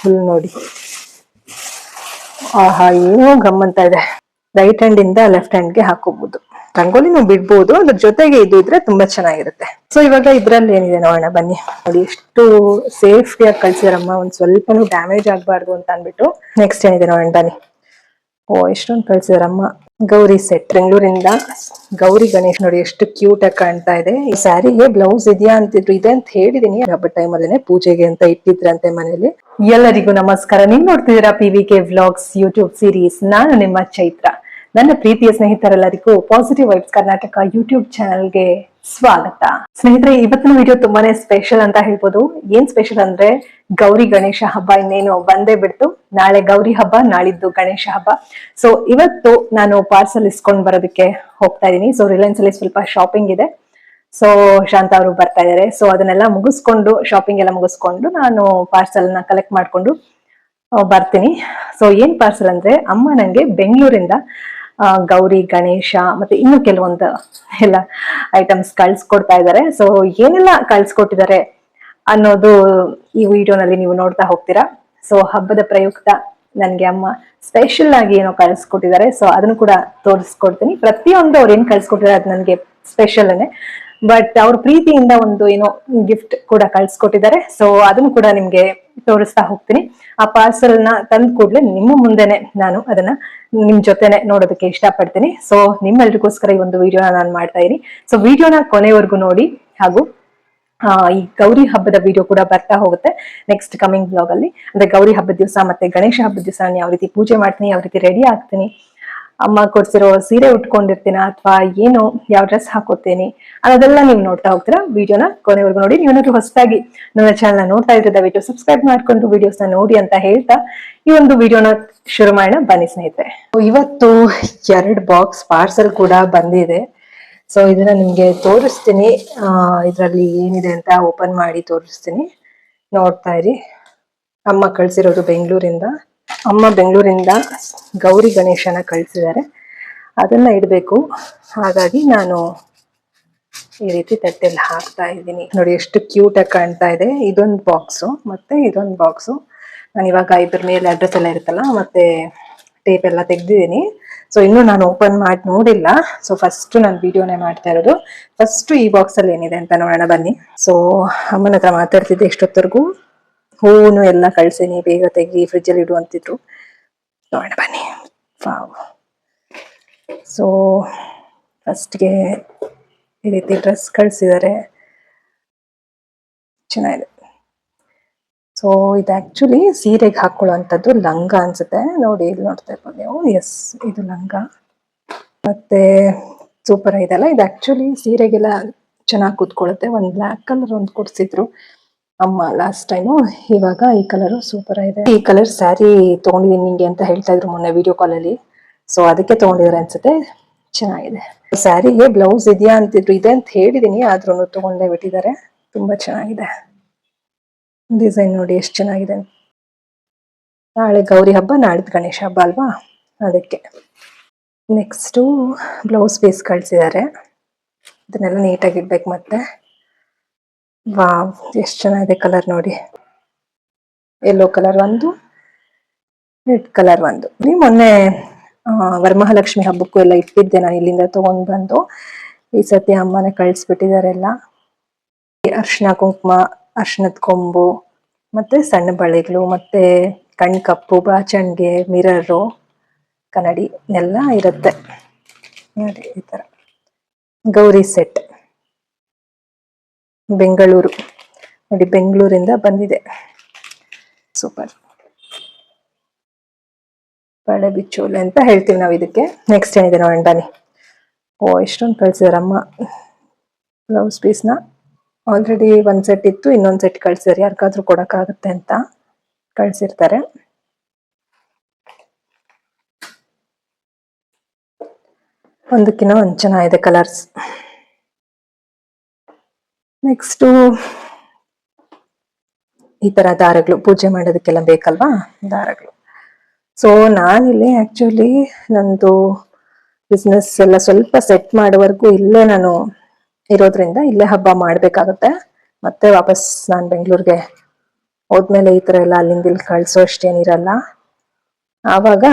Full ನೋಡಿ. ಆಹಾ, ಏನೋ ಗಮ್ಮಂತ ಇದೆ. ರೈಟ್ ಹ್ಯಾಂಡ್ ಇಂದ ಲೆಫ್ಟ್ ಹ್ಯಾಂಡ್ಗೆ ಹಾಕೋಬಹುದು ರಂಗೋಲಿನೂ ಬಿಡ್ಬೋದು, ಅದ್ರ ಜೊತೆಗೆ ಇದು ಇದ್ರೆ ತುಂಬಾ ಚೆನ್ನಾಗಿರುತ್ತೆ. ಸೊ ಇವಾಗ ಇದ್ರಲ್ಲಿ ಏನಿದೆ ನೋಡೋಣ, ಬನ್ನಿ. ನೋಡಿ ಎಷ್ಟು ಸೇಫ್ಟಿಯಾಗಿ ಕಳ್ಸಿದಾರಮ್ಮ, ಒಂದ್ ಸ್ವಲ್ಪನೂ ಡ್ಯಾಮೇಜ್ ಆಗ್ಬಾರ್ದು ಅಂತ ಅನ್ಬಿಟ್ಟು ನೆಕ್ಸ್ಟ್ ಏನಿದೆ ನೋಡೋಣ, ಬನ್ನಿ. ಓ ಎಷ್ಟೊಂದು ಕಳ್ಸಿದಾರಮ್ಮ. ಗೌರಿ ಸೆಟ್ ಬೆಂಗಳೂರಿಂದ ಗೌರಿ ಗಣೇಶ್ ನೋಡಿ ಎಷ್ಟು ಕ್ಯೂಟ್ ಆಗಿ ಕಾಣ್ತಾ ಇದೆ. ಈ ಸ್ಯಾರಿಗೆ ಬ್ಲೌಸ್ ಇದೆಯಾ ಅಂತಿದ್ರು, ಇದೆ ಅಂತ ಹೇಳಿದೀನಿ. ಹಬ್ಬ ಟೈಮ್ ಅಲ್ಲೇ ಪೂಜೆಗೆ ಅಂತ ಇಟ್ಟಿದ್ರಂತೆ ಮನೇಲಿ. ಎಲ್ಲರಿಗೂ ನಮಸ್ಕಾರ. ನೀವು ನೋಡ್ತಿದ್ದೀರಾ P V K vlogs YouTube series ನಾನು ನಿಮ್ಮ ಚೈತ್ರ. ನನ್ನ ಪ್ರೀತಿಯ ಸ್ನೇಹಿತರೆಲ್ಲರಿಗೂ ಪಾಸಿಟಿವ್ ವೈಬ್ಸ್ ಕರ್ನಾಟಕ ಯೂಟ್ಯೂಬ್ ಚಾನೆಲ್ಗೆ ಸ್ವಾಗತ. ಸ್ನೇಹಿತರೆ, ಇವತ್ತಿನ ವಿಡಿಯೋ ತುಂಬಾನೇ ಸ್ಪೆಷಲ್ ಅಂತ ಹೇಳ್ಬೋದು. ಏನ್ ಸ್ಪೆಷಲ್ ಅಂದ್ರೆ, ಗೌರಿ ಗಣೇಶ ಹಬ್ಬ ಇನ್ನೇನು ಬಂದೇ ಬಿಡ್ತು. ನಾಳೆ ಗೌರಿ ಹಬ್ಬ, ನಾಳಿದ್ದು ಗಣೇಶ ಹಬ್ಬ. ಸೊ ಇವತ್ತು ನಾನು ಪಾರ್ಸಲ್ ಇಸ್ಕೊಂಡ್ ಬರೋದಕ್ಕೆ ಹೋಗ್ತಾ ಇದೀನಿ. ಸೊ ರಿಲಯನ್ಸ್ ಅಲ್ಲಿ ಸ್ವಲ್ಪ ಶಾಪಿಂಗ್ ಇದೆ. ಸೊ ಶಾಂತ ಅವರು ಬರ್ತಾ ಇದಾರೆ. ಸೊ ಅದನ್ನೆಲ್ಲ ಮುಗಿಸ್ಕೊಂಡು ಶಾಪಿಂಗ್ ಎಲ್ಲ ಮುಗಿಸ್ಕೊಂಡು ನಾನು ಪಾರ್ಸಲ್ನ ಕಲೆಕ್ಟ್ ಮಾಡ್ಕೊಂಡು ಬರ್ತೀನಿ. ಸೊ ಏನ್ ಪಾರ್ಸಲ್ ಅಂದ್ರೆ, ಅಮ್ಮ ನಂಗೆ ಬೆಂಗಳೂರಿಂದ ಗೌರಿ, ಗಣೇಶ ಮತ್ತೆ ಇನ್ನು ಕೆಲವೊಂದು ಎಲ್ಲ ಐಟಮ್ಸ್ ಕಳ್ಸಿಕೊಡ್ತಾ ಇದ್ದಾರೆ. ಸೊ ಏನೆಲ್ಲ ಕಳ್ಸಿಕೊಟ್ಟಿದ್ದಾರೆ ಅನ್ನೋದು ಈ ವಿಡಿಯೋನಲ್ಲಿ ನೀವು ನೋಡ್ತಾ ಹೋಗ್ತೀರಾ. ಸೊ ಹಬ್ಬದ ಪ್ರಯುಕ್ತ ನನ್ಗೆ ಅಮ್ಮ ಸ್ಪೆಷಲ್ ಆಗಿ ಏನೋ ಕಳ್ಸಿಕೊಟ್ಟಿದ್ದಾರೆ. ಸೊ ಅದನ್ನು ಕೂಡ ತೋರಿಸ್ಕೊಡ್ತೀನಿ. ಪ್ರತಿಯೊಂದು ಅವ್ರು ಏನ್ ಕಳ್ಸಿಕೊಟ್ಟಿದ್ದಾರೆ ಅದು ನನಗೆ ಸ್ಪೆಷಲ್ ಬಟ್ ಅವ್ರ ಪ್ರೀತಿಯಿಂದ ಒಂದು ಏನೋ ಗಿಫ್ಟ್ ಕೂಡ ಕಳ್ಸಿಕೊಟ್ಟಿದ್ದಾರೆ. ಸೊ ಅದನ್ನು ಕೂಡ ನಿಮ್ಗೆ ತೋರಿಸ್ತಾ ಹೋಗ್ತೀನಿ. ಆ ಪಾರ್ಸಲ್ನ ತಂದ್ ಕೂಡ್ಲೆ ನಿಮ್ಮ ಮುಂದೆನೆ ನಾನು ಅದನ್ನ ನಿಮ್ ಜೊತೆನೆ ನೋಡೋದಕ್ಕೆ ಇಷ್ಟಪಡ್ತೀನಿ. ಸೊ ನಿಮ್ಮೆಲ್ರಿಗೋಸ್ಕರ ಈ ಒಂದು ವಿಡಿಯೋನ ನಾನು ಮಾಡ್ತಾ ಇದೀನಿ. ಸೊ ವಿಡಿಯೋನ ಕೊನೆವರೆಗೂ ನೋಡಿ. ಹಾಗೂ ಈ ಗೌರಿ ಹಬ್ಬದ ವಿಡಿಯೋ ಕೂಡ ಬರ್ತಾ ಹೋಗುತ್ತೆ ನೆಕ್ಸ್ಟ್ ಕಮಿಂಗ್ ಬ್ಲಾಗ್ ಅಲ್ಲಿ. ಅಂದ್ರೆ ಗೌರಿ ಹಬ್ಬದ ದಿವಸ ಮತ್ತೆ ಗಣೇಶ ಹಬ್ಬದ ದಿವಸ ನಾನು ಯಾವ ರೀತಿ ಪೂಜೆ ಮಾಡ್ತೀನಿ, ಯಾವ ರೀತಿ ರೆಡಿ ಆಗ್ತೀನಿ ಅಮ್ಮ ಕೊಡ್ಸಿರೋ ಸೀರೆ ಉಟ್ಕೊಂಡಿರ್ತೀನ ಅಥವಾ ಏನು, ಯಾವ ಡ್ರೆಸ್ ಹಾಕೋತೀನಿ ಅನ್ನೋದೆಲ್ಲ ನೀವು ನೋಡ್ತಾ ಹೋಗ್ತೀರಾ? ವಿಡಿಯೋನ ಕೊನೆವರೆಗೂ ನೋಡಿ. ನೀವೇನಾದ್ರು ಹೊಸದಾಗಿ ನನ್ನ ಚಾನಲ್ನ ನೋಡ್ತಾ ಇದ್ರೆ ದಯವಿಟ್ಟು ಸಬ್ಸ್ಕ್ರೈಬ್ ಮಾಡ್ಕೊಂಡು ವಿಡಿಯೋಸ್ನ ನೋಡಿ ಅಂತ ಹೇಳ್ತಾ ಈ ಒಂದು ವಿಡಿಯೋನ ಶುರು ಮಾಡೋಣ. ಬನ್ನಿ ಸ್ನೇಹಿತರೆ. ಇವತ್ತು ಎರಡು ಬಾಕ್ಸ್ ಪಾರ್ಸಲ್ ಕೂಡ ಬಂದಿದೆ. ಸೊ ಇದನ್ನ ನಿಮ್ಗೆ ತೋರಿಸ್ತೀನಿ. ಇದರಲ್ಲಿ ಏನಿದೆ ಅಂತ ಓಪನ್ ಮಾಡಿ ತೋರಿಸ್ತೀನಿ. ನೋಡ್ತಾ ಇರಿ. ಅಮ್ಮ ಕಳ್ಸಿರೋದು ಬೆಂಗಳೂರಿಂದ. ಅಮ್ಮ ಬೆಂಗಳೂರಿಂದ ಗೌರಿ ಗಣೇಶನ ಕಳಿಸಿದ್ದಾರೆ. ಅದನ್ನ ಇಡಬೇಕು. ಹಾಗಾಗಿ ನಾನು ಈ ರೀತಿ ತಟ್ಟೆಯಲ್ಲಿ ಹಾಕ್ತಾ ಇದ್ದೀನಿ. ನೋಡಿ, ಎಷ್ಟು ಕ್ಯೂಟ್ ಆಗಿ ಕಾಣ್ತಾ ಇದೆ. ಇದೊಂದು ಬಾಕ್ಸು ಮತ್ತೆ ಇದೊಂದು ಬಾಕ್ಸು ನಾನು ಇವಾಗ ಇದ್ರ ಮೇಲೆ ಅಡ್ರೆಸ್ ಎಲ್ಲ ಇರುತ್ತಲ್ಲ, ಮತ್ತೆ ಟೇಪ್ ಎಲ್ಲ ತೆಗ್ದಿದ್ದೀನಿ. ಸೊ ಇನ್ನೂ ನಾನು ಓಪನ್ ಮಾಡಿ ನೋಡಿಲ್ಲ. ಸೊ ಫಸ್ಟ್ ನಾನು ವಿಡಿಯೋನೇ ಮಾಡ್ತಾ ಇರೋದು. ಫಸ್ಟ್ ಈ ಬಾಕ್ಸಲ್ಲಿ ಏನಿದೆ ಅಂತ ನೋಡೋಣ ಬನ್ನಿ. ಸೊ ಅಮ್ಮನ ಹತ್ರ ಮಾತಾಡ್ತಿದ್ದೆ ಇಷ್ಟೊತ್ತರೆಗೂ ಹೂನು ಎಲ್ಲ ಕಳ್ಸೀನಿ, ಬೇಗ ತೆಗಿ ಫ್ರಿಜ್ಜಲ್ಲಿ ಇಡು ಅಂತಿದ್ರು ನೋಡೋಣ ಬನ್ನಿ. ಸೊ ಫಸ್ಟ್ಗೆ ಈ ರೀತಿ ಡ್ರೆಸ್ ಕಳ್ಸಿದ್ದಾರೆ ಚೆನ್ನಾಗಿದೆ. ಸೊ ಇದು ಆಕ್ಚುಲಿ ಸೀರೆಗೆ ಹಾಕೊಳ್ಳುವಂಥದ್ದು ಲಂಗ ಅನ್ಸುತ್ತೆ. ನೋಡಿ, ಇಲ್ಲಿ ನೋಡ್ತಾ ಇರ್ಬೋದು ನೀವು. ಎಸ್ ಇದು ಲಂಗ. ಮತ್ತೆ ಸೂಪರ್ ಇದೆಲ್ಲ ಇದು ಆಕ್ಚುಲಿ ಸೀರೆಗೆಲ್ಲ ಚೆನ್ನಾಗಿ ಕೂತ್ಕೊಳ್ಳುತ್ತೆ. ಒಂದು ಬ್ಲ್ಯಾಕ್ ಕಲರ್ ಒಂದು ಕೊಡ್ಸಿದ್ರು. ಅಮ್ಮ ಲಾಸ್ಟ್ ಟೈಮು ಇವಾಗ ಈ ಕಲರ್ ಸೂಪರ್ ಆಗಿದೆ ಈ ಕಲರ್ ಸ್ಯಾರಿ ತಗೊಂಡಿದ್ದೀನಿ ನಿಂಗೆ ಅಂತ ಹೇಳ್ತಾ ಇದ್ರು ಮೊನ್ನೆ ವಿಡಿಯೋ ಕಾಲಲ್ಲಿ ಸೊ ಅದಕ್ಕೆ ತಗೊಂಡಿದ್ದಾರೆ ಅನ್ಸುತ್ತೆ. ಚೆನ್ನಾಗಿದೆ. ಸ್ಯಾರಿಗೆ ಬ್ಲೌಸ್ ಇದೆಯಾ ಅಂತಿದ್ರು, ಇದೆ ಅಂತ ಹೇಳಿದೀನಿ ಆದ್ರೂ ತೊಗೊಂಡೇ ಬಿಟ್ಟಿದ್ದಾರೆ. ತುಂಬಾ ಚೆನ್ನಾಗಿದೆ. ಡಿಸೈನ್ ನೋಡಿ ಎಷ್ಟು ಚೆನ್ನಾಗಿದೆ. ನಾಳೆ ಗೌರಿ ಹಬ್ಬ ನಾಳಿದ್ದು ಗಣೇಶ ಹಬ್ಬ ಅಲ್ವಾ? ಅದಕ್ಕೆ. ನೆಕ್ಸ್ಟು ಬ್ಲೌಸ್ ಪೀಸ್ ಕಳಿಸಿದ್ದಾರೆ. ಅದನ್ನೆಲ್ಲ ನೀಟಾಗಿ ಇಡ್ಬೇಕು ಮತ್ತೆ. ವಾವ್, ಎಷ್ಟು ಚೆನ್ನಾಗಿದೆ ಕಲರ್ ನೋಡಿ. ಯೆಲ್ಲೋ ಕಲರ್ ಒಂದು, ರೆಡ್ ಕಲರ್ ಒಂದು. ನೀ ಮೊನ್ನೆ ವರಮಹಾಲಕ್ಷ್ಮಿ ಹಬ್ಬಕ್ಕೂ ಎಲ್ಲ ಇಟ್ಟಿದ್ದೆ ನಾನು ಇಲ್ಲಿಂದ ತಗೊಂಡ್ ಬಂದು. ಈ ಸತಿ ಅಮ್ಮನೆ ಕಳಿಸ್ಬಿಟ್ಟಿದಾರೆಲ್ಲ. ಅರ್ಶಿನ ಕುಂಕುಮ ಅರ್ಶಿನದ ಕೊಂಬು, ಮತ್ತೆ ಸಣ್ಣ ಬಳೆಗಳು ಮತ್ತೆ ಕಣ್ಕಪ್ಪು ಬಾಚಣಿಗೆ, ಮಿರರು, ಕನ್ನಡಿ, ಎಲ್ಲ ಇರುತ್ತೆ. ನೋಡಿ ಈ ತರ. ಗೌರಿ ಸೆಟ್ ಬೆಂಗಳೂರು. ನೋಡಿ ಬೆಂಗಳೂರಿಂದ ಬಂದಿದೆ. ಸೂಪರ್ ಬಳೆ ಅಂತ ಹೇಳ್ತೀವಿ ನಾವು ಇದಕ್ಕೆ. ನೆಕ್ಸ್ಟ್ ಏನಿದೆ ನೋಡೋಣ, ಬನ್ನಿ. ಓ, ಎಷ್ಟೊಂದು ಕಳ್ಸಿದಾರಮ್ಮ. ಬ್ಲೌಸ್ ಪೀಸ್ನ ಆಲ್ರೆಡಿ ಒಂದು ಸೆಟ್ ಇತ್ತು, ಇನ್ನೊಂದು ಸೆಟ್ ಕಳ್ಸಿದಾರೆ. ಯಾರಿಗಾದ್ರೂ ಕೊಡೋಕ್ಕಾಗುತ್ತೆ ಅಂತ ಕಳ್ಸಿರ್ತಾರೆ. ಒಂದಕ್ಕಿಂತ ಒಂದು ಚೆನ್ನಾಗಿದೆ ಕಲರ್ಸ್ ನೆಕ್ಸ್ಟು ಈ ತರ ದಾರಗಳು ಪೂಜೆ ಮಾಡೋದಕ್ಕೆಲ್ಲ ಬೇಕಲ್ವಾ? ದಾರಗಳು. ಸೊ ನಾನಿಲ್ಲಿ ಆಕ್ಚುಲಿ ನಂದು ಬಿಸ್ನೆಸ್ ಎಲ್ಲ ಸ್ವಲ್ಪ ಸೆಟ್ ಮಾಡೋವರೆಗೂ ಇಲ್ಲೇ ನಾನು ಇರೋದ್ರಿಂದ ಇಲ್ಲೇ ಹಬ್ಬ ಮಾಡಬೇಕಾಗುತ್ತೆ. ಮತ್ತೆ ವಾಪಸ್ ನಾನು ಬೆಂಗಳೂರಿಗೆ ಹೋದ್ಮೇಲೆ ಈ ತರ ಎಲ್ಲ ಅಲ್ಲಿಂದ ಇಲ್ಲಿ ಕಳ್ಸೋ ಅಷ್ಟೇನಿರಲ್ಲ ಆವಾಗ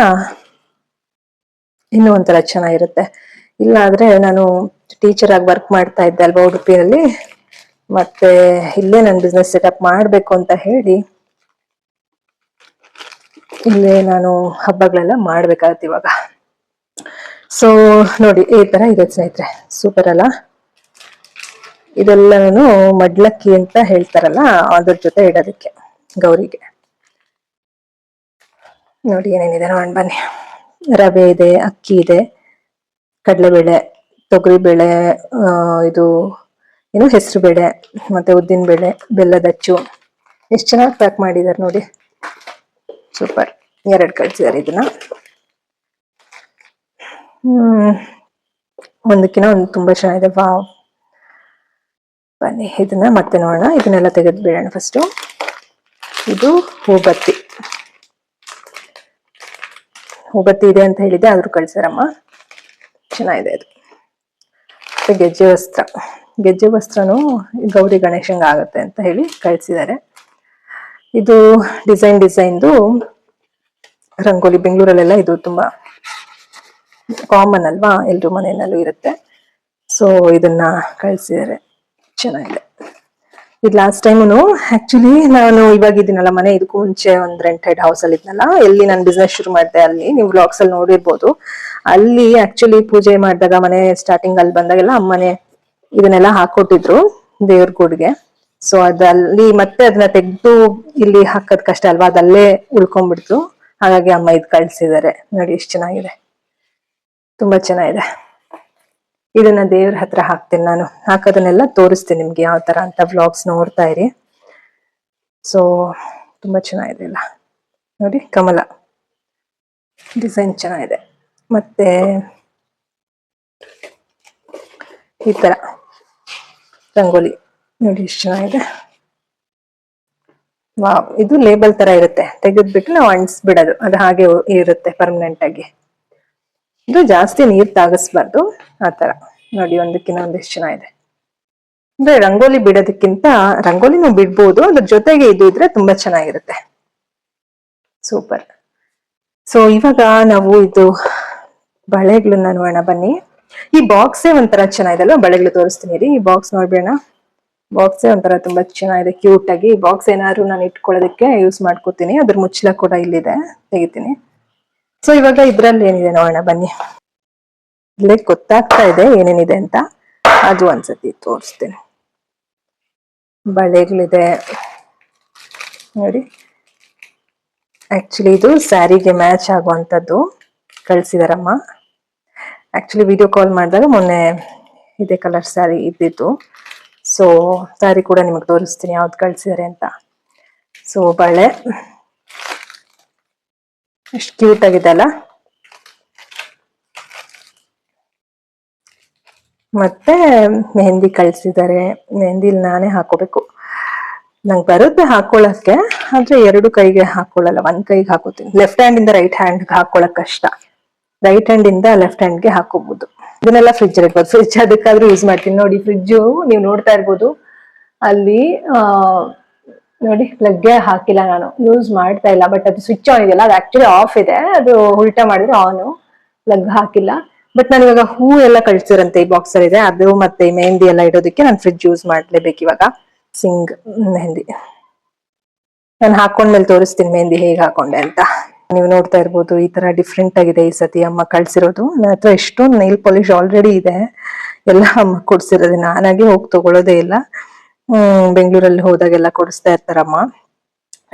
ಇನ್ನೂ ಒಂಥರ ಚೆನ್ನಾಗಿರುತ್ತೆ. ಇಲ್ಲ ನಾನು ಟೀಚರ್ ಆಗಿ ವರ್ಕ್ ಮಾಡ್ತಾ ಇದ್ದೆ ಅಲ್ವಾ ಉಡುಪಿಯಲ್ಲಿ. ಮತ್ತೆ ಇಲ್ಲೇ ನಾನು ಬಿಸ್ನೆಸ್ ಸೆಟಪ್ ಮಾಡಬೇಕು ಅಂತ ಹೇಳಿ ಇಲ್ಲೇ ನಾನು ಹಬ್ಬಗಳೆಲ್ಲ ಮಾಡ್ಬೇಕಾಗತ್ತೆ ಇವಾಗ. ಸೊ ನೋಡಿ ಈ ತರ ಇದೆ ಸ್ನೇಹಿತರೆ ಸೂಪರ್ ಅಲ್ಲ? ಇದೆಲ್ಲನೂ ಮಡ್ಲಕ್ಕಿ ಅಂತ ಹೇಳ್ತಾರಲ್ಲ ಅದ್ರ ಜೊತೆ ಇಡೋದಕ್ಕೆ ಗೌರಿಗೆ. ನೋಡಿ ಏನೇನಿದೆ ನೋಡೋಣ ಬನ್ನಿ. ರವೆ ಇದೆ ಅಕ್ಕಿ ಇದೆ ಕಡಲೆಬೇಳೆ ತೊಗರಿಬೇಳೆ ಆ, ಏನು ಹೆಸರು ಬೇಳೆ, ಮತ್ತೆ ಉದ್ದಿನ ಬೇಳೆ, ಬೆಲ್ಲದ ಅಚ್ಚು. ಎಷ್ಟು ಚೆನ್ನಾಗಿ ಪ್ಯಾಕ್ ಮಾಡಿದ್ದಾರೆ ನೋಡಿ. ಸೂಪರ್ ಎರಡು ಕಳ್ಸಿದ್ದಾರೆ ಇದನ್ನ. ಒಂದಕ್ಕಿಂತ ಒಂದು ತುಂಬಾ ಚೆನ್ನಾಗಿದೆ. ವಾವ್. ಬನ್ನಿ, ಇದನ್ನ ಮತ್ತೆ ನೋಡೋಣ. ಇದನ್ನೆಲ್ಲ ತೆಗೆದು ಬಿಡೋಣ ಫಸ್ಟು ಇದು ಹೂಬತ್ತಿ. ಹೂಬತ್ತಿ ಇದೆ ಅಂತ ಹೇಳಿದ್ದೆ, ಆದ್ರೂ ಕಳ್ಸಾರಮ್ಮ. ಚೆನ್ನಾಗಿದೆ ಅದು. ಗೆಜ್ಜೆ ವಸ್ತ್ರ. ಗೆಜ್ಜೆ ವಸ್ತ್ರನೂ ಗೌರಿ ಗಣೇಶಂಗ ಆಗುತ್ತೆ ಅಂತ ಹೇಳಿ ಕಳಿಸಿದ್ದಾರೆ. ಇದು ಡಿಸೈನ್ ಡಿಸೈನ್ದು ರಂಗೋಲಿ ಬೆಂಗಳೂರಲ್ಲೆಲ್ಲ ಇದು ತುಂಬಾ ಕಾಮನ್ ಅಲ್ವಾ ಎಲ್ರ ಮನೆಯಲ್ಲೂ ಇರುತ್ತೆ. ಸೊ ಇದನ್ನ ಕಳಿಸಿದ್ದಾರೆ. ಚೆನ್ನಾಗಿದೆ. ಇದು ಲಾಸ್ಟ್ ಟೈಮು ಆಕ್ಚುಲಿ ನಾನು ಇವಾಗ ಇದನ್ನೆಲ್ಲ ಮನೆ, ಇದಕ್ಕೂ ಮುಂಚೆ ಒಂದು ರೆಂಟೆಡ್ ಹೌಸ್ ಅಲ್ಲಿ ಇದ್ನಲ್ಲ, ಎಲ್ಲಿ ನಾನು ಬಿಸ್ನೆಸ್ ಶುರು ಮಾಡಿದೆ ಅಲ್ಲಿ, ನೀವು ವ್ಲಾಗ್ಸ್ ನೋಡಿರ್ಬೋದು. ಅಲ್ಲಿ ಆಕ್ಚುಲಿ ಪೂಜೆ ಮಾಡಿದಾಗ ಮನೆ ಸ್ಟಾರ್ಟಿಂಗ್ ಅಲ್ಲಿ ಬಂದಾಗೆಲ್ಲ ಅಮ್ಮನೆ ಇದನ್ನೆಲ್ಲ ಹಾಕೊಟ್ಟಿದ್ರು ದೇವ್ರ ಗೂಡ್ಗೆ. ಸೊ ಅದಲ್ಲಿ ಮತ್ತೆ ಅದನ್ನ ತೆಗೆದು ಇಲ್ಲಿ ಹಾಕದ್ ಕಷ್ಟ ಅಲ್ವಾ? ಅದಲ್ಲೇ ಉಳ್ಕೊಂಡ್ಬಿಡ್ತು. ಹಾಗಾಗಿ ಅಮ್ಮ ಇದ್ ಕಳ್ಸಿದ್ದಾರೆ. ನೋಡಿ, ಎಷ್ಟು ಚೆನ್ನಾಗಿದೆ. ತುಂಬಾ ಚೆನ್ನಾಗಿದೆ. ಇದನ್ನ ದೇವ್ರ ಹತ್ರ ಹಾಕ್ತೀನಿ ನಾನು. ಹಾಕೋದನ್ನೆಲ್ಲ ತೋರಿಸ್ತೀನಿ ನಿಮ್ಗೆ ಯಾವ ತರ ಅಂತ ವ್ಲಾಗ್ಸ್ ನೋಡ್ತಾ ಇರಿ. ಸೊ ತುಂಬಾ ಚೆನ್ನಾಗಿದೆ ಇಲ್ಲ ನೋಡಿ, ಕಮಲ. ಡಿಸೈನ್ ಚೆನ್ನಾಗಿದೆ. ಮತ್ತೆ ಈ ತರ. ರಂಗೋಲಿ. ನೋಡಿ ಎಷ್ಟು ಚೆನ್ನಾಗಿದೆ. ವಾ ಇದು ಲೇಬಲ್ ತರ ಇರುತ್ತೆ. ತೆಗೆದ್ಬಿಟ್ಟು ನಾವು ಅಂಟಿಸ್ಬಿಡೋದು. ಅದು ಹಾಗೆ ಇರುತ್ತೆ ಪರ್ಮನೆಂಟ್ ಆಗಿ. ಇದು ಜಾಸ್ತಿ ನೀರ್ ತಾಗಿಸ್ಬಾರ್ದು. ಆ ತರ. ನೋಡಿ ಒಂದಕ್ಕಿಂತ ಒಂದಿಷ್ಟು ಚೆನ್ನಾಗಿದೆ. ಅಂದ್ರೆ ರಂಗೋಲಿ ಬಿಡೋದಕ್ಕಿಂತ ರಂಗೋಲಿನೂ ಬಿಡ್ಬೋದು. ಅದ್ರ ಜೊತೆಗೆ ಇದು ಇದ್ರೆ ತುಂಬಾ ಚೆನ್ನಾಗಿರುತ್ತೆ. ಸೂಪರ್. ಸೊ ಇವಾಗ ನಾವು ಇದು ಬಳೆಗಳನ್ನ ನೋಡೋಣ ಬನ್ನಿ. ಈ ಬಾಕ್ಸೇ ಒಂಥರ ಚೆನ್ನಾಗಿದೆ. ಅಲ್ವಾ? ಬಳೆಗಳು ತೋರಿಸ್ತೀನಿ ರೀ ಈ ಬಾಕ್ಸ್ ನೋಡ್ಬೇಡ ಬಾಕ್ಸೇ ಒಂಥರ ತುಂಬಾ ಚೆನ್ನಾಗಿದೆ ಕ್ಯೂಟ್ ಆಗಿ. ಈ ಬಾಕ್ಸ್ ಏನಾದ್ರು ನಾನು ಇಟ್ಕೊಳ್ಳೋದಕ್ಕೆ ಯೂಸ್ ಮಾಡ್ಕೋತೀನಿ. ಅದ್ರ ಮುಚ್ಚಳ ಕೂಡ ಇಲ್ಲಿದೆ. ತೆಗಿತೀನಿ. ಸೊ ಇವಾಗ ಇದ್ರಲ್ಲಿ ಏನಿದೆ ನೋಡೋಣ, ಬನ್ನಿ. ಇಲ್ಲೇ ಗೊತ್ತಾಗ್ತಾ ಇದೆ ಏನೇನಿದೆ ಅಂತ. ಅದು ಒಂದ್ಸತಿ ತೋರಿಸ್ತೀನಿ. ಬಳೆಗಳಿದೆ. ನೋಡಿ. ಆಕ್ಚುಲಿ ಇದು ಸ್ಯಾರಿಗೆ ಮ್ಯಾಚ್ ಆಗುವಂಥದ್ದು. ಕಳ್ಸಿದಾರಮ್ಮ. ಆಕ್ಚುಲಿ ವಿಡಿಯೋ ಕಾಲ್ ಮಾಡಿದಾಗ ಮೊನ್ನೆ ಇದೇ ಕಲರ್ ಸ್ಯಾರಿ ಇದ್ದಿತ್ತು. ಸೊ ಸ್ಯಾರಿ ಕೂಡ ನಿಮಗೆ ತೋರಿಸ್ತೀನಿ, ಯಾವ್ದು ಕಳ್ಸಿದ್ದಾರೆ ಅಂತ. ಸೊ ಬಳೆ. ಎಷ್ಟು ಕ್ಯೂಟ್ ಆಗಿದೆ ಅಲ್ಲ. ಮತ್ತೆ ಮೆಹಂದಿ ಕಳ್ಸಿದ್ದಾರೆ ಮೆಹಂದಿಲಿ ನಾನೇ ಹಾಕೋಬೇಕು. ನಂಗೆ ಬರುತ್ತೆ ಹಾಕೊಳಕ್ಕೆ ಆದ್ರೆ ಎರಡು ಕೈಗೆ ಹಾಕೊಳ್ಳಲ್ಲ. ಒಂದ್ ಕೈಗೆ ಹಾಕೋತೀನಿ. ಲೆಫ್ಟ್ ಹ್ಯಾಂಡ್ ಇಂದ ರೈಟ್ ಹ್ಯಾಂಡ್ ಹಾಕೊಳಕ್ ಕಷ್ಟ. ರೈಟ್ ಹ್ಯಾಂಡ್ ಇಂದ ಲೆಫ್ಟ್ ಹ್ಯಾಂಡ್ಗೆ ಹಾಕೋಬಹುದು ಇದನ್ನೆಲ್ಲ ಫ್ರಿಜ್ ಇರ್ಬೋದು ಫ್ರಿಜ್ ಅದಕ್ಕಾದ್ರೂ ಯೂಸ್ ಮಾಡ್ತೀನಿ. ನೋಡಿ ಫ್ರಿಜ್ಜು ನೀವು ನೋಡ್ತಾ ಇರ್ಬೋದು. ಅಲ್ಲಿ ನೋಡಿ ಪ್ಲಗ್ಗೆ ಹಾಕಿಲ್ಲ ನಾನು. ಯೂಸ್ ಮಾಡ್ತಾ ಇಲ್ಲ ಬಟ್ ಅದು ಸ್ವಿಚ್ ಆನ್ ಇದೆಯಲ್ಲ, ಅದು ಆಕ್ಚುಲಿ ಆಫ್ ಇದೆ. ಅದು ಉಲ್ಟಾ ಮಾಡಿದ್ರೆ ಆನು ಪ್ಲಗ್ ಹಾಕಿಲ್ಲ. ಬಟ್ ನಾನು ಇವಾಗ ಹೂ ಎಲ್ಲ ಕಳ್ಸಿರಂತೆ ಈ ಬಾಕ್ಸರ್ ಇದೆ ಅದು ಮತ್ತೆ ಮೆಹಂದಿ ಎಲ್ಲ ಇಡೋದಕ್ಕೆ ನಾನು ಫ್ರಿಜ್ ಯೂಸ್ ಮಾಡ್ಲೇಬೇಕು ಇವಾಗ. ಸಿಂಗ್ ಮೆಹಂದಿ ನಾನು ಹಾಕೊಂಡ್ಮೇಲೆ ತೋರಿಸ್ತೀನಿ ಮೆಹಂದಿ ಹೇಗೆ ಹಾಕೊಂಡೆ ಅಂತ. ನೀವು ನೋಡ್ತಾ ಇರ್ಬೋದು, ಈ ತರ ಡಿಫ್ರೆಂಟ್ ಆಗಿದೆ ಈ ಸತಿ ಅಮ್ಮ ಕಳ್ಸಿರೋದು. ನನ್ನ ಹತ್ರ ಎಷ್ಟೊಂದು ನೈಲ್ ಪಾಲಿಶ್ ಆಲ್ರೆಡಿ ಇದೆ. ಎಲ್ಲ ಅಮ್ಮ ಕೊಡ್ಸಿರೋದು. ನಾನಾಗಿ ಹೋಗಿ ತಗೊಳ್ಳೋದೇ ಇಲ್ಲ. ಹ್ಮ್, ಬೆಂಗಳೂರಲ್ಲಿ ಹೋದಾಗೆಲ್ಲ ಕೊಡಿಸ್ತಾ ಇರ್ತಾರಮ್ಮ.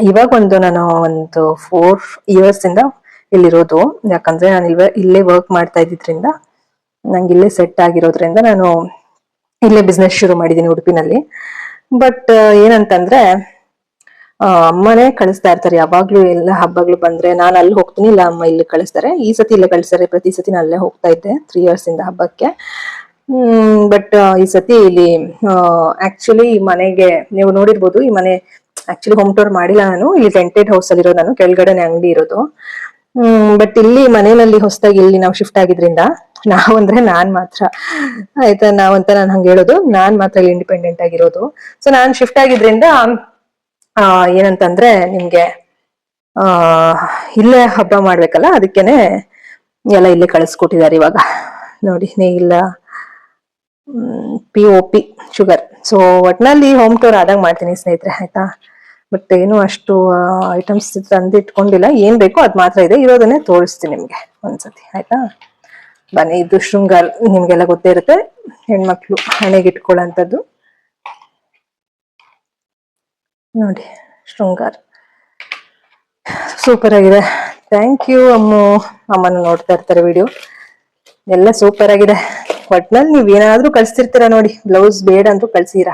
ಇವಾಗ ಒಂದು ನಾನು ಒಂದು ಫೋರ್ ಇಯರ್ಸ್ ಇಂದ ಇಲ್ಲಿರೋದು. ಯಾಕಂದ್ರೆ ನಾನು ಇವ ಇಲ್ಲೇ ವರ್ಕ್ ಮಾಡ್ತಾ ಇದ್ದಿದ್ರಿಂದ, ನಂಗೆ ಇಲ್ಲೇ ಸೆಟ್ ಆಗಿರೋದ್ರಿಂದ ನಾನು ಇಲ್ಲೇ ಬಿಸ್ನೆಸ್ ಶುರು ಮಾಡಿದ್ದೀನಿ ಉಡುಪಿನಲ್ಲಿ. ಬಟ್ ಏನಂತಂದ್ರೆ ಅಮ್ಮನೇ ಕಳಿಸ್ತಾ ಇರ್ತಾರೆ. ಯಾವಾಗ್ಲೂ ಎಲ್ಲ ಹಬ್ಬಗಳು ಬಂದ್ರೆ ನಾನು ಅಲ್ಲಿ ಹೋಗ್ತೀನಿ, ಇಲ್ಲ ಅಮ್ಮ ಇಲ್ಲಿ ಕಳಿಸ್ತಾರೆ. ಈ ಸತಿ ಇಲ್ಲೇ ಕಳಿಸ್ತಾರೆ. ಪ್ರತಿ ಸತಿ ನಾನು ಅಲ್ಲೇ ಹೋಗ್ತಾ ಇದ್ದೆ ತ್ರೀ ಇಯರ್ಸ್ ಇಂದ ಹಬ್ಬಕ್ಕೆ. ಹ್ಮ್ ಬಟ್ ಈ ಸತಿ ಇಲ್ಲಿ ಆಕ್ಚುಲಿ ಮನೆಗೆ ನೀವು ನೋಡಿರ್ಬೋದು, ಈ ಮನೆ ಆಕ್ಚುಲಿ ಹೋಮ್ ಟೂರ್ ಮಾಡಿಲ್ಲ ನಾನು. ಇಲ್ಲಿ ರೆಂಟೆಡ್ ಹೌಸ್ ಅಲ್ಲಿ ಇರೋದು ನಾನು, ಕೆಳಗಡೆನೆ ಅಂಗಡಿ ಇರೋದು. ಬಟ್ ಇಲ್ಲಿ ಮನೆಯಲ್ಲಿ ಹೊಸದಾಗಿ ಇಲ್ಲಿ ನಾವು ಶಿಫ್ಟ್ ಆಗಿದ್ರಿಂದ ನಾವು ಅಂದ್ರೆ ನಾನ್ ಮಾತ್ರ. ಆಯ್ತಾ? ನಾವಂತ ನಾನು ಹಂಗೆ ಹೇಳೋದು. ನಾನ್ ಮಾತ್ರ ಇಲ್ಲಿ ಇಂಡಿಪೆಂಡೆಂಟ್ ಆಗಿರೋದು. ಸೊ ನಾನು ಶಿಫ್ಟ್ ಆಗಿದ್ರಿಂದ ಆ, ಏನಂತಂದ್ರೆ ನಿಮ್ಗೆ, ಆ, ಇಲ್ಲೇ ಹಬ್ಬ ಮಾಡ್ಬೇಕಲ್ಲ, ಅದಕ್ಕೇನೆ ಎಲ್ಲ ಇಲ್ಲೇ ಕಳಿಸ್ಕೊಟ್ಟಿದ್ದಾರೆ ಇವಾಗ. ನೋಡಿ, ಇಲ್ಲ. P O P sugar so ಒಟ್ನಲ್ಲಿ ಹೋಮ್ ಟೂರ್ ಆದಾಗ ಮಾಡ್ತೀನಿ ಸ್ನೇಹಿತರೆ, ಆಯ್ತಾ? ಬಟ್ ಏನು ಅಷ್ಟು ಐಟಮ್ಸ್ ತಂದು ಇಟ್ಕೊಂಡಿಲ್ಲ ಏನ್ ಬೇಕೋ ಅದ್ ಮಾತ್ರ ಇದೆ. ಇರೋದನ್ನೇ ತೋರಿಸ್ತೀನಿ ನಿಮ್ಗೆ ಒಂದ್ಸತಿ, ಆಯ್ತಾ? ಬನ್ನಿ, ಇದು ಶೃಂಗಾರ್, ನಿಮ್ಗೆಲ್ಲ ಗೊತ್ತೇ ಇರುತ್ತೆ. ಹೆಣ್ಮಕ್ಳು ಹಣೆಗೆ ಇಟ್ಕೊಳ್ಳೋಂಥದ್ದು. ನೋಡಿ, ಶೃಂಗಾರ. ಸೂಪರ್ ಆಗಿದೆ. Thank you Ammu. ಅಮ್ಮನ ನೋಡ್ತಾ ಇರ್ತಾರೆ ವಿಡಿಯೋ ಎಲ್ಲ ಸೂಪರ್ ಆಗಿದೆ. ಒಟ್ನಲ್ಲಿ ನೀವ್ ಏನಾದ್ರೂ ಕಳ್ಸ್ತಿರ್ತೀರಾ ನೋಡಿ ಬ್ಲೌಸ್ ಬೇಡ ಅಂತೂ ಕಳ್ಸಿರಾ?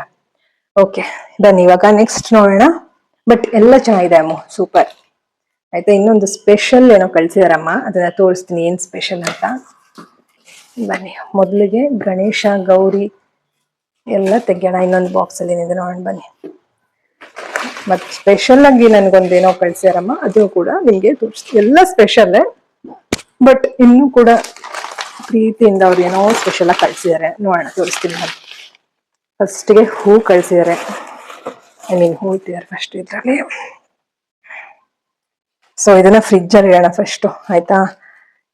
ಓಕೆ ಬನ್ನಿ, ಇವಾಗ ನೆಕ್ಸ್ಟ್ ನೋಡೋಣ. ಬಟ್ ಎಲ್ಲ ಚೆನ್ನಾಗಿದೆ ಅಮ್ಮು ಸೂಪರ್ ಆಯ್ತಾ, ಇನ್ನೊಂದು ಸ್ಪೆಷಲ್ ಏನೋ ಕಳ್ಸಿದಾರಮ್ಮ. ಅದನ್ನ ತೋರಿಸ್ತೀನಿ, ಏನ್ ಸ್ಪೆಷಲ್ ಅಂತ. ಬನ್ನಿ, ಮೊದಲಿಗೆ ಗಣೇಶ, ಗೌರಿ ಎಲ್ಲ ತೆಗಿಯೋಣ. ಇನ್ನೊಂದು ಬಾಕ್ಸ್ ಅಲ್ಲಿ ಏನಿದೆ ನೋಡೋಣ, ಬನ್ನಿ. ಮತ್ ಸ್ಪೆಷಲ್ ಆಗಿ ನನ್ಗೊಂದೇನೋ ಕಳ್ಸ್ಯಾರಮ್ಮ, ಅದು ಕೂಡ ನಿಮಗೆ ತೋರಿಸ್ತೀನಿ ಎಲ್ಲ ಸ್ಪೆಷಲ್ ಬಟ್ ಇನ್ನೂ ಕೂಡ ಪ್ರೀತಿಯಿಂದ ಅವ್ರು ಏನೋ ಸ್ಪೆಷಲ್ ಆಗಿ ಕಳ್ಸಿದ್ದಾರೆ ನೋಡೋಣ, ತೋರಿಸ್ತೀನಿ ನಾನು. ಫಸ್ಟ್ಗೆ ಹೂ ಕಳ್ಸಿದ್ದಾರೆ ಐ ಮೀನ್ ಹೂ ಇಟ್ಟಿದ್ದಾರೆ ಫಸ್ಟ್ ಇದ್ರಲ್ಲಿ. ಸೊ ಇದನ್ನ ಫ್ರಿಜ್ ಅಲ್ಲಿ ಇಡೋಣ ಫಸ್ಟ್ ಆಯ್ತಾ?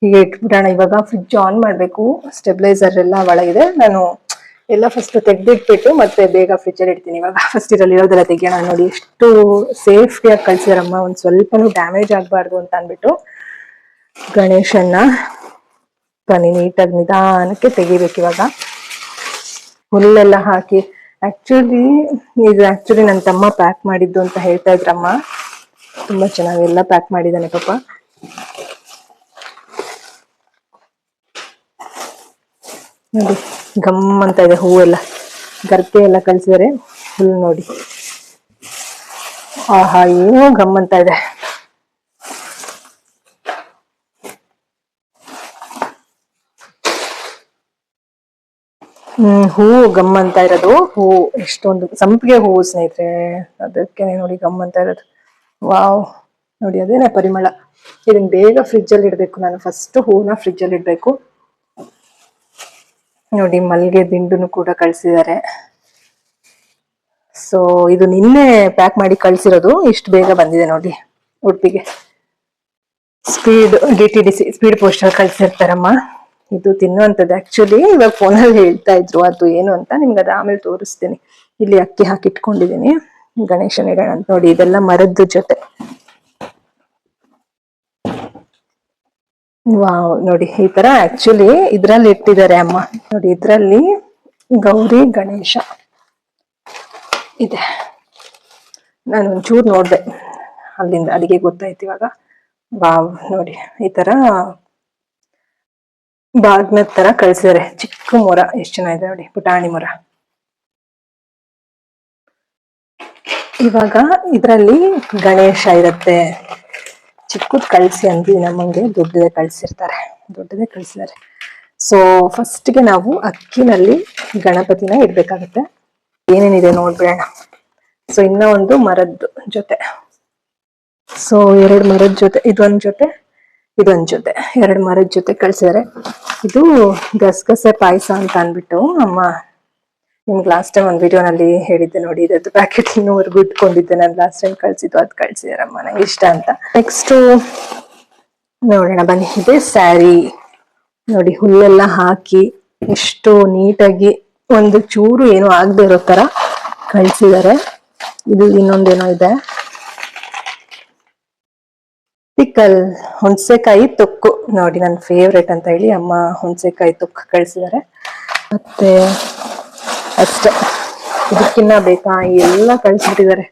ಹೀಗೆ ಇಟ್ಬಿಡೋಣ. ಇವಾಗ ಫ್ರಿಜ್ ಆನ್ ಮಾಡ್ಬೇಕು. ಸ್ಟೆಬಿಲೈಸರ್ ಎಲ್ಲ ಒಳಗಿದೆ. ನಾನು ಎಲ್ಲ ಫಸ್ಟ್ ತೆಗ್ದಿಟ್ಬಿಟ್ಟು ಮತ್ತೆ ಬೇಗ ಫ್ರಿಜ್ಜಲ್ಲಿ ಇಡ್ತೀನಿ. ಇವಾಗ ಫಸ್ಟ್ ಇರೋದೆಲ್ಲ ತೆಗಿಯೋಣ ನೋಡಿ. ಎಷ್ಟು ಸೇಫ್ಟಿ ಆಗಿ ಕಳ್ಸಿದಾರಮ್ಮ. ಒಂದ್ ಸ್ವಲ್ಪನೂ ಡ್ಯಾಮೇಜ್ ಆಗ್ಬಾರ್ದು ಅಂತ ಅನ್ಬಿಟ್ಟು ಗಣೇಶನ್ನ ಬನ್ನಿ ನೀಟಾಗಿ ನಿಧಾನಕ್ಕೆ ತೆಗಿಬೇಕು ಇವಾಗ. ಹುಲ್ಲೆಲ್ಲ ಹಾಕಿ. ಆಕ್ಚುಲಿ ಇದು ಆಕ್ಚುಲಿ ನನ್ನ ತಮ್ಮ ಪ್ಯಾಕ್ ಮಾಡಿದ್ದು ಅಂತ ಹೇಳ್ತಾ ಇದ್ರಮ್ಮ. ತುಂಬಾ ಚೆನ್ನಾಗಿ ಎಲ್ಲ ಪ್ಯಾಕ್ ಮಾಡಿದ್ದಾನೆ ಪಾಪ. ನೋಡಿ, ಗಮ್ ಅಂತ ಇದೆ ಹೂವೆಲ್ಲ. ಗರ್ಕೆ ಎಲ್ಲ ಕಳಿಸಿದರೆ. ಫುಲ್ ನೋಡಿ. ಆಹಾ, ಏನೋ ಗಮ್ ಅಂತ ಇದೆ. ಹ್ಮ್, ಹೂ ಗಮ್ ಅಂತ ಇರೋದು. ಹೂವು ಎಷ್ಟೊಂದು ಸಂಪಿಗೆ ಹೂವು ಸ್ನೇಹಿತರೆ. ಅದಕ್ಕೆ ನೋಡಿ ಗಮ್ ಅಂತ ಇರೋದು. ವಾವ್. ನೋಡಿ, ಅದೇನೆ ಪರಿಮಳ. ಇದನ್ನ ಬೇಗ ಫ್ರಿಜ್ ಅಲ್ಲಿ ಇಡ್ಬೇಕು ನಾನು. ಫಸ್ಟ್ ಹೂವನ್ನ ಫ್ರಿಜ್ ಅಲ್ಲಿ ಇಡ್ಬೇಕು. ನೋಡಿ ಮಲ್ಲಿಗೆ ದಿಂಡುನು ಕೂಡ ಕಳ್ಸಿದ್ದಾರೆ. ಸೊ ಇದು ನಿನ್ನೆ ಪ್ಯಾಕ್ ಮಾಡಿ ಕಳ್ಸಿರೋದು. ಇಷ್ಟು ಬೇಗ ಬಂದಿದೆ ನೋಡಿ ಉಡುಪಿಗೆ. Speed D T D C speed post ಅಲ್ಲಿ ಕಳ್ಸಿರ್ತಾರಮ್ಮ. ಇದು ತಿನ್ನುವಂಥದ್ದು. ಆಕ್ಚುಲಿ ಇವಾಗ ಫೋನಲ್ಲಿ ಹೇಳ್ತಾ ಇದ್ರು. ಅದು ಏನು ಅಂತ ನಿಮ್ಗೆ ಅದು ಆಮೇಲೆ ತೋರಿಸ್ತೀನಿ. ಇಲ್ಲಿ ಅಕ್ಕಿ ಹಾಕಿ ಇಟ್ಕೊಂಡಿದ್ದೀನಿ ಇಡೋಣ ಅಂತ ನೋಡಿ. ಇದೆಲ್ಲ ಮರದ್ದು ಜೊತೆ. ವಾವ್, ನೋಡಿ, ಈ ತರ ಆಕ್ಚುಲಿ ಇದ್ರಲ್ಲಿ ಇಟ್ಟಿದ್ದಾರೆ ಅಮ್ಮ. ನೋಡಿ, ಇದ್ರಲ್ಲಿ ಗೌರಿ ಗಣೇಶ ಇದೆ. ನಾನು ಒಂಚೂರು ನೋಡ್ದೆ. ಅಲ್ಲಿಂದ ಅಡಿಗೆ ಗೊತ್ತಾಯ್ತು ಇವಾಗ. ವಾವ್, ನೋಡಿ, ಈ ತರ ಬಾಗ್ನ ತರ ಕಳ್ಸಿದ್ದಾರೆ. ಚಿಕ್ಕ ಮೊರ, ಎಷ್ಟು ಚೆನ್ನಾಗಿದೆ ನೋಡಿ, ಪುಟಾಣಿ ಮೊರ. ಇವಾಗ ಇದ್ರಲ್ಲಿ ಗಣೇಶ ಇರತ್ತೆ. ಚಿಕ್ಕದ್ ಕಳ್ಸಿ ಅಂದ್ವಿ, ನಮ್ಮಂಗೆ ದೊಡ್ಡದೇ ಕಳ್ಸಿರ್ತಾರೆ, ದೊಡ್ಡದೇ ಕಳ್ಸಿದ್ದಾರೆ ಸೊ ಫಸ್ಟ್ಗೆ ನಾವು ಅಕ್ಕಿನಲ್ಲಿ ಗಣಪತಿನ ಇಡ್ಬೇಕಾಗತ್ತೆ. ಏನೇನಿದೆ ನೋಡ್ಬಿಡೋಣ. ಸೊ ಇನ್ನ ಒಂದು ಮರದ್ದು ಜೊತೆ. ಸೊ ಎರಡು ಮರದ ಜೊತೆ, ಇದೊಂದ್ ಜೊತೆ ಇದೊಂದ್ ಜೊತೆ. ಎರಡು ಮರದ ಜೊತೆ ಕಳ್ಸಿದಾರೆ. ಇದು ಗಸಗಸೆ ಪಾಯಸ ಅಂತ ಅಂದ್ಬಿಟ್ಟು ಅಮ್ಮ ನಿಮ್ಗೆ ಲಾಸ್ಟ್ ಟೈಮ್ ಒಂದು ವಿಡಿಯೋನಲ್ಲಿ ಹೇಳಿದ್ದೆ ನೋಡಿ, ಇದ್ರದ್ದು ಪ್ಯಾಕೆಟ್ ಇನ್ನೂವರೆಗೂ ಇಟ್ಕೊಂಡಿದ್ದೆ ನಾನು ಲಾಸ್ಟ್ ಟೈಮ್ ಕಳ್ಸಿದ್ದು, ಅದು ಕಳ್ಸಿದಾರಮ್ಮ, ನಂಗೆ ಇಷ್ಟ ಅಂತ. ನೆಕ್ಸ್ಟು ನೋಡೋಣ, ಬನ್ನಿ. ಇದೆ ಸ್ಯಾರಿ ನೋಡಿ, ಹುಲ್ಲೆಲ್ಲ ಹಾಕಿ ಎಷ್ಟು ನೀಟಾಗಿ ಒಂದು ಚೂರು ಏನು ಆಗದೆ ಇರೋ ತರ ಕಳ್ಸಿದಾರೆ. ಇದು ಇನ್ನೊಂದೇನೋ ಇದೆ. ಪಿಕಲ್ ಹುಣಸೆಕಾಯಿ ತೊಕ್ಕು. ನೋಡಿ ನನ್ನ ಫೇವ್ರೆಟ್ ಅಂತ ಹೇಳಿ ಅಮ್ಮ ಹುಣಸೆಕಾಯಿ ತೊಕ್ಕು ಕಳ್ಸಿದಾರೆ. ಮತ್ತೆ ಅಷ್ಟೇ. ಇದಕ್ಕಿನ್ನ ಬೇಕಾ? ಎಲ್ಲ ಕಳಿಸ್ಬಿಟ್ಟಿದ್ದಾರೆ.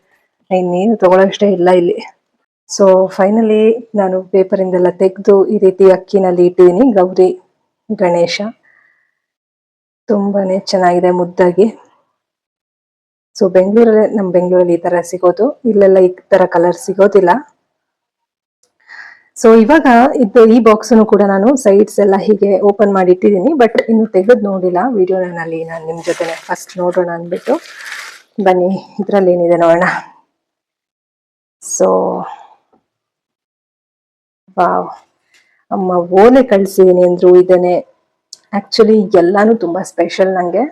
ಇನ್ನೇನು ತಗೊಳ್ಳೋಷ್ಟೇ ಇಲ್ಲ ಇಲ್ಲಿ. ಸೊ ಫೈನಲಿ ನಾನು ಪೇಪರಿಂದೆಲ್ಲ ತೆಗೆದು ಈ ರೀತಿ ಅಕ್ಕಿನಲ್ಲಿ ಇಟ್ಟಿದ್ದೀನಿ. ಗೌರಿ, ಗಣೇಶ. ತುಂಬಾನೇ ಚೆನ್ನಾಗಿದೆ ಮುದ್ದಾಗಿ. ಸೊ ಬೆಂಗಳೂರಲ್ಲಿ, ನಮ್ಮ ಬೆಂಗಳೂರಲ್ಲಿ ಈ ತರ ಸಿಗೋದು. ಇಲ್ಲೆಲ್ಲ ಈ ತರ ಕಲರ್ ಸಿಗೋದಿಲ್ಲ. ಸೊ ಇವಾಗ ಇದು ಈ ಬಾಕ್ಸ್ ಕೂಡ ನಾನು ಸೈಡ್ಸ್ ಎಲ್ಲ ಹೀಗೆ ಓಪನ್ ಮಾಡಿ ಇಟ್ಟಿದ್ದೀನಿ ಬಟ್ ಇನ್ನು ತೆಗೆದು ನೋಡಿಲ್ಲ. ವಿಡಿಯೋನಲ್ಲಿ ನಾನು ನಿಮ್ಮ ಜೊತೆ ಫಸ್ಟ್ ನೋಡೋಣ ಅಂದ್ಬಿಟ್ಟು. ಬನ್ನಿ, ಇದರಲ್ಲಿ ಏನಿದೆ ನೋಡೋಣ. So wow. ಅಮ್ಮ ಓಲೆ ಕಳಿಸಿದ್ದೀನಿ ಅಂದ್ರು ಇದನ್ನೇ. ಆಕ್ಚುಲಿ ಎಲ್ಲಾನು ತುಂಬ ಸ್ಪೆಷಲ್ ನನಗೆ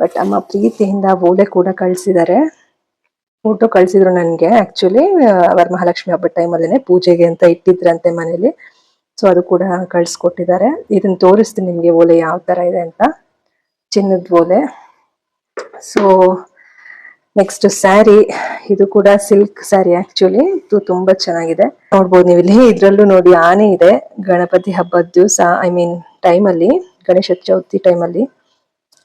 ಬಟ್ ಅಮ್ಮ ಪ್ರೀತಿಯಿಂದ ಓಲೆ ಕೂಡ ಕಳ್ಸಿದ್ದಾರೆ. ಫೋಟೋ ಕಳ್ಸಿದ್ರು ನನ್ಗೆ ಆಕ್ಚುಲಿ ವರಮಹಾಲಕ್ಷ್ಮಿ ಹಬ್ಬದ ಟೈಮಲ್ಲೇ ಪೂಜೆಗೆ ಅಂತ ಇಟ್ಟಿದ್ರಂತೆ ಮನೇಲಿ. ಸೊ ಅದು ಕೂಡ ಕಳ್ಸಿಕೊಟ್ಟಿದ್ದಾರೆ. ಇದನ್ನ ತೋರಿಸ್ತೀನಿ ನಿಮ್ಗೆ ಓಲೆ ಯಾವ ತರ ಇದೆ ಅಂತ. ಚಿನ್ನದ ಓಲೆ. ಸೊ ನೆಕ್ಸ್ಟ್ ಸ್ಯಾರಿ, ಇದು ಕೂಡ ಸಿಲ್ಕ್ ಸ್ಯಾರಿ ಆಕ್ಚುಲಿ ಇದು ತುಂಬಾ ಚೆನ್ನಾಗಿದೆ. ನೋಡ್ಬೋದು ನೀವು ಇಲ್ಲಿ ಇದ್ರಲ್ಲೂ ನೋಡಿ ಆನೆ ಇದೆ. ಗಣಪತಿ ಹಬ್ಬದ ದಿವಸ ಐ ಮೀನ್ ಟೈಮಲ್ಲಿ ಗಣೇಶ ಚೌತಿ ಟೈಮಲ್ಲಿ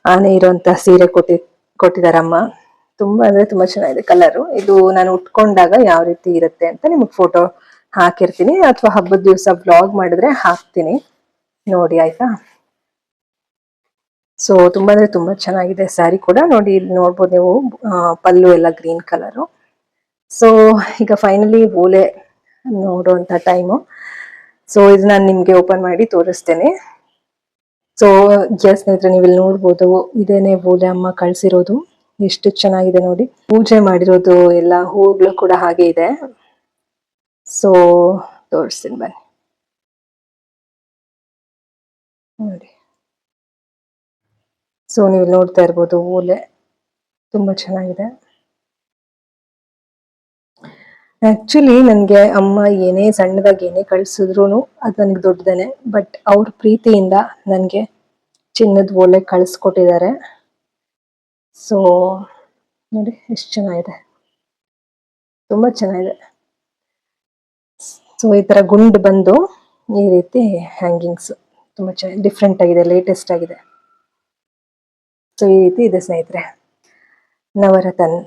ಆನೆ ಇರುವಂತ ಸೀರೆ ಕೊಟ್ಟಿ ಕೊಟ್ಟಿದಾರಮ್ಮ ತುಂಬಾ ಅಂದ್ರೆ ತುಂಬಾ ಚೆನ್ನಾಗಿದೆ ಕಲರ್ ಇದು ನಾನು ಉಟ್ಕೊಂಡಾಗ ಯಾವ ರೀತಿ ಇರುತ್ತೆ ಅಂತ ನಿಮಗೆ ಫೋಟೋ ಹಾಕಿರ್ತೀನಿ. ಅಥವಾ ಹಬ್ಬದ ದಿವಸ ಬ್ಲಾಗ್ ಮಾಡಿದ್ರೆ ಹಾಕ್ತೀನಿ. ನೋಡಿ, ಆಯ್ತಾ? ಸೊ ತುಂಬಾ ಅಂದ್ರೆ ತುಂಬಾ ಚೆನ್ನಾಗಿದೆ ಸ್ಯಾರಿ ಕೂಡ. ನೋಡಿ, ಇಲ್ಲಿ ನೋಡ್ಬೋದು ನೀವು ಪಲ್ಲು ಎಲ್ಲ ಗ್ರೀನ್ ಕಲರು ಸೊ ಈಗ ಫೈನಲಿ ಓಲೆ ನೋಡುವಂತ ಟೈಮು ಸೊ ಇದು ನಾನು ನಿಮ್ಗೆ ಓಪನ್ ಮಾಡಿ ತೋರಿಸ್ತೇನೆ. ಸೊ ಎಸ್ ಸ್ನೇಹಿತರೆ ನೀವು ನೋಡ್ಬೋದು, ಇದೇನೆ ಓಲೆ ಅಮ್ಮ ಕಳ್ಸಿರೋದು. ಎಷ್ಟು ಚೆನ್ನಾಗಿದೆ ನೋಡಿ. ಪೂಜೆ ಮಾಡಿರೋದು ಎಲ್ಲ ಹೂಗಳು ಕೂಡ ಹಾಗೆ ಇದೆ. ಸೊ ತೋರಿಸ್ತೀನಿ ಬನ್ನಿ. ನೋಡಿ. ಸೊ ನೀವು ನೋಡ್ತಾ ಇರ್ಬೋದು ಓಲೆ. ತುಂಬಾ ಚೆನ್ನಾಗಿದೆ. ಆಕ್ಚುಲಿ ನನಗೆ ಅಮ್ಮ ಏನೇ ಸಣ್ಣದಾಗಿ ಏನೇ ಕಳಿಸಿದ್ರು ಅದು ನನಗೆ ದೊಡ್ಡದೇನೆ. ಬಟ್ ಅವ್ರ ಪ್ರೀತಿಯಿಂದ ನನಗೆ ಚಿನ್ನದ ಓಲೆ ಕಳಿಸ್ಕೊಟ್ಟಿದ್ದಾರೆ. ಸೊ ನೋಡಿ ಎಷ್ಟು ಚೆನ್ನಾಗಿದೆ. ತುಂಬಾ ಚೆನ್ನಾಗಿದೆ. ಸೊ ಈ ತರ ಗುಂಡು ಬಂದು ಈ ರೀತಿ ಹ್ಯಾಂಗಿಂಗ್ಸ್ ತುಂಬಾ ಚೆನ್ನಾಗಿ ಡಿಫ್ರೆಂಟ್ ಆಗಿದೆ ಲೇಟೆಸ್ಟ್ ಆಗಿದೆ. ಸೊ ಈ ರೀತಿ ಇದೆ ಸ್ನೇಹಿತರೆ. Navratan.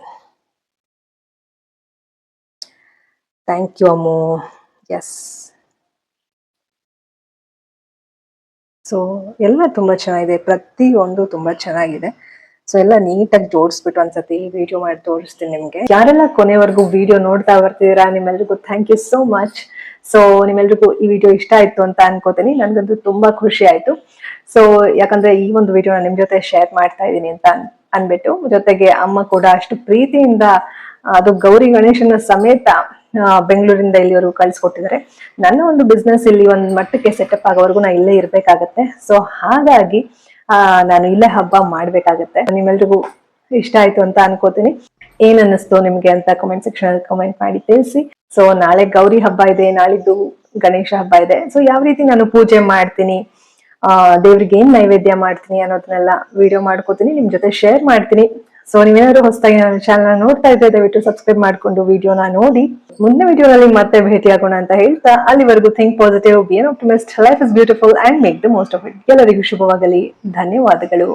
Thank you Ammu. Yes so ಎಲ್ಲ ತುಂಬಾ ಚೆನ್ನಾಗಿದೆ. ಪ್ರತಿಯೊಂದು ತುಂಬಾ ಚೆನ್ನಾಗಿದೆ. ಸೊ ಎಲ್ಲ ನೀಟಾಗಿ ಜೋಡಿಸ್ಬಿಟ್ಟು ಒಂದ್ಸತಿ ವಿಡಿಯೋ ಮಾಡಿ ತೋರಿಸ್ತೀನಿ ನಿಮ್ಗೆ. ಯಾರೆಲ್ಲ ಕೊನೆವರೆಗೂ ವಿಡಿಯೋ ನೋಡ್ತಾ ಬರ್ತಿದ್ದೀರಾ ನಿಮ್ಮೆಲ್ರಿಗೂ thank you so much so ನಿಮ್ಮೆಲ್ರಿಗೂ ಈ ವಿಡಿಯೋ ಇಷ್ಟ ಆಯ್ತು ಅಂತ ಅನ್ಕೋತೀನಿ. ನನ್ಗಂತೂ ತುಂಬಾ ಖುಷಿ ಆಯ್ತು. ಸೊ ಯಾಕಂದ್ರೆ ಈ ಒಂದು ವಿಡಿಯೋ ನಿಮ್ ಜೊತೆ ಶೇರ್ ಮಾಡ್ತಾ ಇದ್ದೀನಿ ಅಂತ ಅನ್- ಅನ್ಬಿಟ್ಟು, ಜೊತೆಗೆ ಅಮ್ಮ ಕೂಡ ಅಷ್ಟು ಪ್ರೀತಿಯಿಂದ, ಅದು ಗೌರಿ ಗಣೇಶನ ಸಮೇತ ಬೆಂಗಳೂರಿಂದ ಇಲ್ಲಿವರೆಗೂ ಕಳ್ಸಿಕೊಟ್ಟಿದ್ದಾರೆ. ನನ್ನ ಒಂದು ಬಿಸ್ನೆಸ್ ಇಲ್ಲಿ ಒಂದು ಮಟ್ಟಕ್ಕೆ ಸೆಟಪ್ ಆಗೋವರೆಗೂ ನಾ ಇಲ್ಲೇ ಇರಬೇಕಾಗತ್ತೆ. ಸೊ ಹಾಗಾಗಿ ನಾನು ಇಲ್ಲೇ ಹಬ್ಬ ಮಾಡ್ಬೇಕಾಗತ್ತೆ. ನಿಮ್ಮೆಲ್ರಿಗೂ ಇಷ್ಟ ಆಯ್ತು ಅಂತ ಅನ್ಕೋತೀನಿ. ಏನ್ ಅನ್ನಿಸ್ತು ನಿಮ್ಗೆ ಅಂತ ಕಮೆಂಟ್ ಸೆಕ್ಷನ್ ಅಲ್ಲಿ ಕಮೆಂಟ್ ಮಾಡಿ ತಿಳಿಸಿ. ಸೊ ನಾಳೆ ಗೌರಿ ಹಬ್ಬ ಇದೆ, ನಾಳಿದ್ದು ಗಣೇಶ ಹಬ್ಬ ಇದೆ. ಸೊ ಯಾವ ರೀತಿ ನಾನು ಪೂಜೆ ಮಾಡ್ತೀನಿ, ಆ, ದೇವ್ರಿಗೆ ಏನ್ ನೈವೇದ್ಯ ಮಾಡ್ತೀನಿ ಅನ್ನೋದನ್ನೆಲ್ಲ ವಿಡಿಯೋ ಮಾಡ್ಕೋತೀನಿ. ನಿಮ್ ಜೊತೆ ಶೇರ್ ಮಾಡ್ತೀನಿ. ಸೊ ನೀವೇನಾದ್ರು ಹೊಸದಾಗಿ ನನ್ನ ಚಾನಲ್ ನೋಡ್ತಾ ಇದ್ರೆ ದಯವಿಟ್ಟು ಸಬ್ಸ್ಕ್ರೈಬ್ ಮಾಡಿಕೊಂಡು ವಿಡಿಯೋನ ನೋಡಿ. ಮುಂದಿನ ವಿಡಿಯೋನಲ್ಲಿ ಮತ್ತೆ ಭೇಟಿಯಾಗೋಣ ಅಂತ ಹೇಳ್ತಾ, ಅಲ್ಲಿವರೆಗೂ think positive be an optimist life is beautiful and make the most of it ಎಲ್ಲರಿಗೂ ಶುಭವಾಗಲಿ. ಧನ್ಯವಾದಗಳು.